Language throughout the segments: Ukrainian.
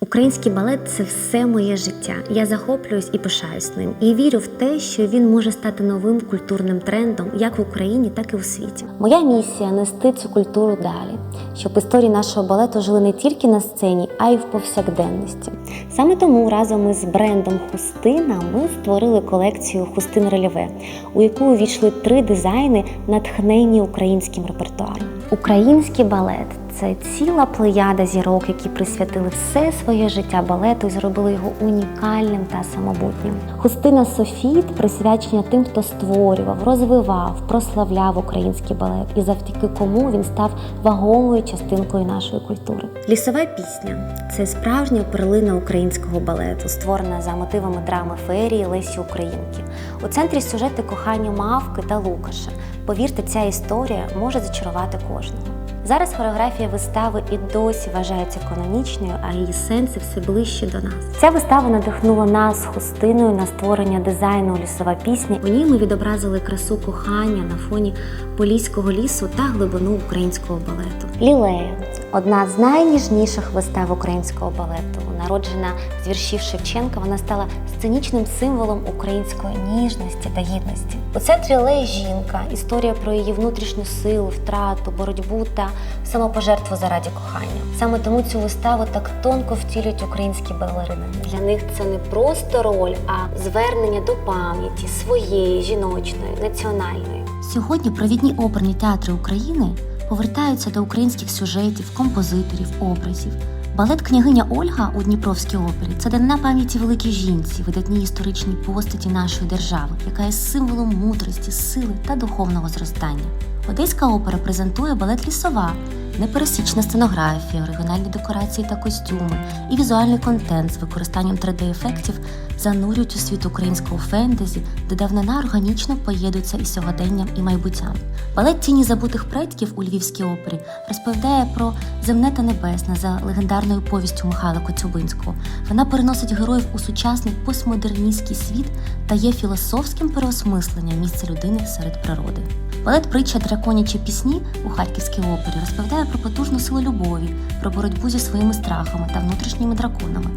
Український балет це все моє життя. Я захоплююсь і пишаюсь ним. І вірю в те, що він може стати новим культурним трендом як в Україні, так і у світі. Моя місія нести цю культуру далі, щоб історії нашого балету жили не тільки на сцені, а й в повсякденності. Саме тому разом із брендом Хустина ми створили колекцію Хустин Рельєве, у яку увійшли три дизайни, натхнені українським репертуаром. Український балет це ціла плеяда зірок, які присвятили все своє життя балету і зробили його унікальним та самобутнім. Хустина Софіт присвячення тим, хто створював, розвивав, прославляв український балет, і завдяки кому він став вагомою частинкою нашої культури. Лісова пісня це справжня перлина українського балету, створена за мотивами драми феерії Лесі Українки. У центрі сюжети кохання мавки та Лукаша. Повірте, ця історія може зачарувати кожного. Зараз хореографія вистави і досі вважається канонічною, а її сенси все ближче до нас. Ця вистава надихнула нас хустиною на створення дизайну лісова пісня. У ній ми відобразили красу кохання на фоні поліського лісу та глибину українського балету. Лілея одна з найніжніших вистав українського балету. Народжена з віршів Шевченка, вона стала сценічним символом української ніжності та гідності. У центрі Леї жінка, історія про її внутрішню силу, втрату, боротьбу та самопожертву заради кохання. Саме тому цю виставу так тонко втілюють українські балерини. Для них це не просто роль, а звернення до пам'яті своєї жіночної, національної. Сьогодні провідні оперні театри України повертаються до українських сюжетів, композиторів, образів. Балет княгиня Ольга у Дніпровській опері це данина пам'яті великій жінці, видатній історичній постаті нашої держави, яка є символом мудрості, сили та духовного зростання. Одеська опера презентує балет лісова, непересічна сценографія, оригінальні декорації та костюми і візуальний контент з використанням 3D-ефектів занурюють у світ українського фентезі, де давнина органічно поєднується із сьогоденням і майбуттям. Балет тіні забутих предків у Львівській опері розповідає про земне та небесне за легендарною повістю Михайла Коцюбинського. Вона переносить героїв у сучасний постмодерністський світ та є філософським переосмисленням місця людини серед природи. Балет притча драконячі пісні у Харківській опері розповідає про потужну силу любові, про боротьбу зі своїми страхами та внутрішніми драконами.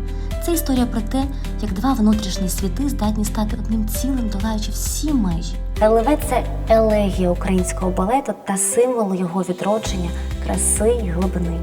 Це історія про те, як два внутрішні світи здатні стати одним цілим, долаючи всі межі. Релеве це елегія українського балету та символ його відродження, краси й глибини.